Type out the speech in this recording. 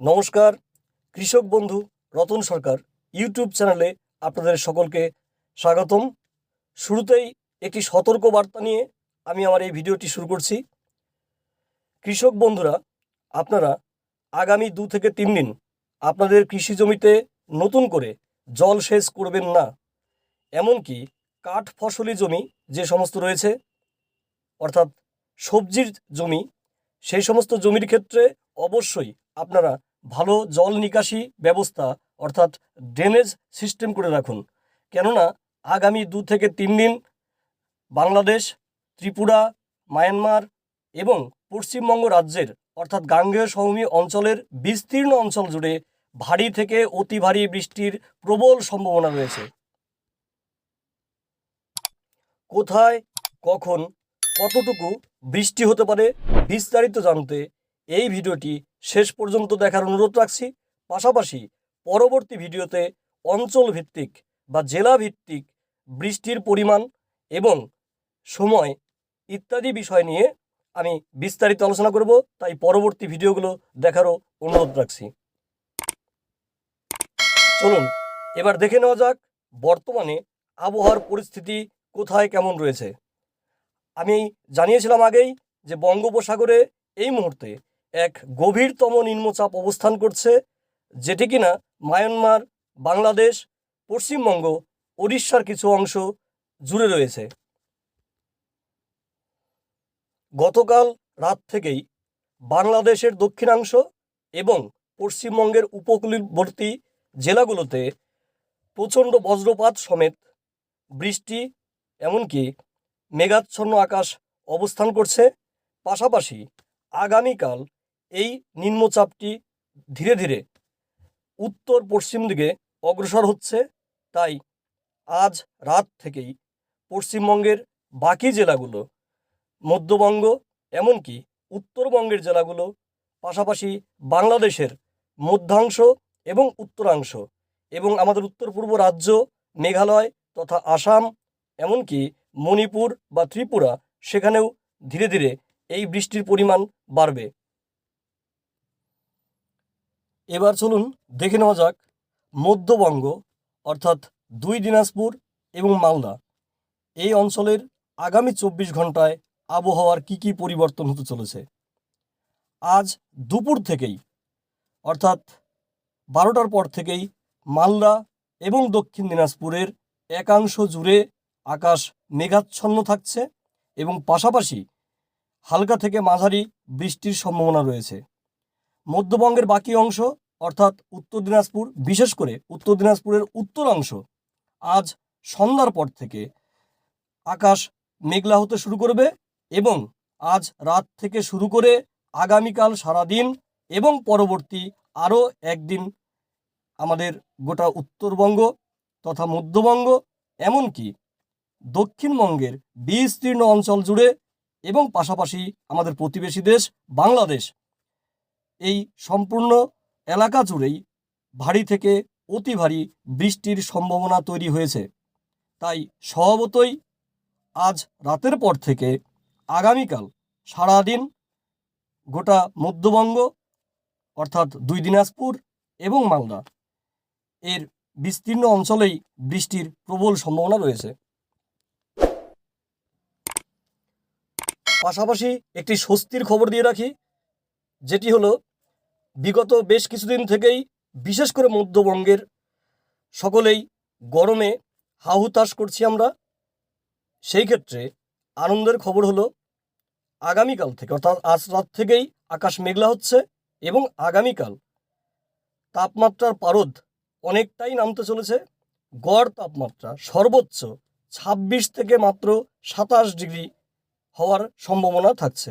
নমস্কার, কৃষক বন্ধু রতন সরকার ইউটিউব চ্যানেলে আপনাদের সকলকে স্বাগতম। শুরুতেই একটি সতর্ক বার্তা নিয়ে আমি আমার এই ভিডিওটি শুরু করছি। কৃষক বন্ধুরা, আপনারা আগামী দু থেকে তিন দিন আপনাদের কৃষি জমিতে নতুন করে জল সেচ করবেন না, এমনকি কাঠ ফসলি জমি যে সমস্ত রয়েছে, অর্থাৎ সবজির জমি, সেই সমস্ত জমির ক্ষেত্রে অবশ্যই আপনারা ভালো জল নিকাশি ব্যবস্থা, অর্থাৎ ড্রেনেজ সিস্টেম করে রাখুন। কেননা, আগামী দু থেকে তিন দিন বাংলাদেশ, ত্রিপুরা, মায়ানমার এবং পশ্চিমবঙ্গ রাজ্যের, অর্থাৎ গাঙ্গেয় সমভূমি অঞ্চলের বিস্তীর্ণ অঞ্চল জুড়ে ভারী থেকে অতি ভারী বৃষ্টির প্রবল সম্ভাবনা রয়েছে। কোথায়, কখন, কতটুকু বৃষ্টি হতে পারে, বিস্তারিত জানতে এই ভিডিওটি শেষ পর্যন্ত দেখার অনুরোধ রাখছি। পাশাপাশি পরবর্তী ভিডিওতে অঞ্চল ভিত্তিক বা জেলা ভিত্তিক বৃষ্টির পরিমাণ এবং সময় ইত্যাদি বিষয় নিয়ে আমি বিস্তারিত আলোচনা করব। তাই পরবর্তী ভিডিওগুলো দেখারও অনুরোধ রাখছি। চলুন, এবার দেখে নেওয়া যাক বর্তমানে আবহাওয়ার পরিস্থিতি কোথায় কেমন রয়েছে। আমি জানিয়েছিলাম আগেই যে বঙ্গোপসাগরে এই মুহূর্তে এক গভীরতম নিম্নচাপ অবস্থান করছে, যেটি কিনা মায়ানমার, বাংলাদেশ, পশ্চিমবঙ্গ উড়িষ্যার কিছু অংশ জুড়ে রয়েছে। গতকাল রাত থেকেই বাংলাদেশের দক্ষিণাংশ এবং পশ্চিমবঙ্গের উপকূলবর্তী জেলাগুলোতে প্রচণ্ড বজ্রপাত সমেত বৃষ্টি, এমনকি মেঘাচ্ছন্ন আকাশ অবস্থান করছে। পাশাপাশি আগামীকাল এই নিম্নচাপটি ধীরে ধীরে উত্তর পশ্চিম দিকে অগ্রসর হচ্ছে। তাই আজ রাত থেকেই পশ্চিমবঙ্গের বাকি জেলাগুলো, মধ্যবঙ্গ এমনকি উত্তরবঙ্গের জেলাগুলো, পাশাপাশি বাংলাদেশের মধ্যাংশ এবং উত্তরাংশ এবং আমাদের উত্তর পূর্ব রাজ্য, মেঘালয় তথা আসাম, এমনকি মণিপুর বা ত্রিপুরা, সেখানেও ধীরে ধীরে এই বৃষ্টির পরিমাণ বাড়বে। এবার চলুন দেখে নেওয়া যাক মধ্যবঙ্গ, অর্থাৎ দুই দিনাজপুর এবং মালদা। এই অঞ্চলের আগামী চব্বিশ ঘন্টায় আবহাওয়ার কি কি পরিবর্তন হতে চলেছে? আজ দুপুর থেকেই, অর্থাৎ বারোটার পর থেকেই মালদা এবং দক্ষিণ দিনাজপুরের একাংশ জুড়ে আকাশ মেঘাচ্ছন্ন থাকছে এবং পাশাপাশি হালকা থেকে মাঝারি বৃষ্টির সম্ভাবনা রয়েছে। মধ্যবঙ্গের বাকি অংশ, অর্থাৎ উত্তর দিনাজপুর, বিশেষ করে উত্তর দিনাজপুরের উত্তরাংশ আজ সন্ধ্যার পর থেকে আকাশ মেঘলা হতে শুরু করবে এবং আজ রাত থেকে শুরু করে আগামীকাল সারাদিন এবং পরবর্তী আরও একদিন আমাদের গোটা উত্তরবঙ্গ তথা মধ্যবঙ্গ, এমনকি দক্ষিণবঙ্গের বিস্তীর্ণ অঞ্চল জুড়ে এবং পাশাপাশি আমাদের প্রতিবেশী দেশ বাংলাদেশ এই সম্পূর্ণ এলাকা জুড়েই ভারী থেকে অতি ভারী বৃষ্টির সম্ভাবনা তৈরি হয়েছে। তাই স্বভাবতই আজ রাতের পর থেকে আগামীকাল সারাদিন গোটা মধ্যবঙ্গ, অর্থাৎ দুই দিনাজপুর এবং মালদা, এর বিস্তীর্ণ অঞ্চলেই বৃষ্টির প্রবল সম্ভাবনা রয়েছে। পাশাপাশি একটি স্বস্তির খবর দিয়ে রাখি যেটি হলো বিগত বেশ কিছুদিন থেকেই বিশেষ করে মধ্যবঙ্গের সকলেই গরমে হাহুতাশ করছি আমরা। সেই ক্ষেত্রে আনন্দের খবর হলো আগামীকাল থেকে, অর্থাৎ আজ রাত থেকেই আকাশ মেঘলা হচ্ছে এবং আগামীকাল তাপমাত্রার পারদ অনেকটাই নামতে চলেছে। গড় তাপমাত্রা সর্বোচ্চ ছাব্বিশ থেকে মাত্র সাতাশ ডিগ্রি হওয়ার সম্ভাবনা থাকছে।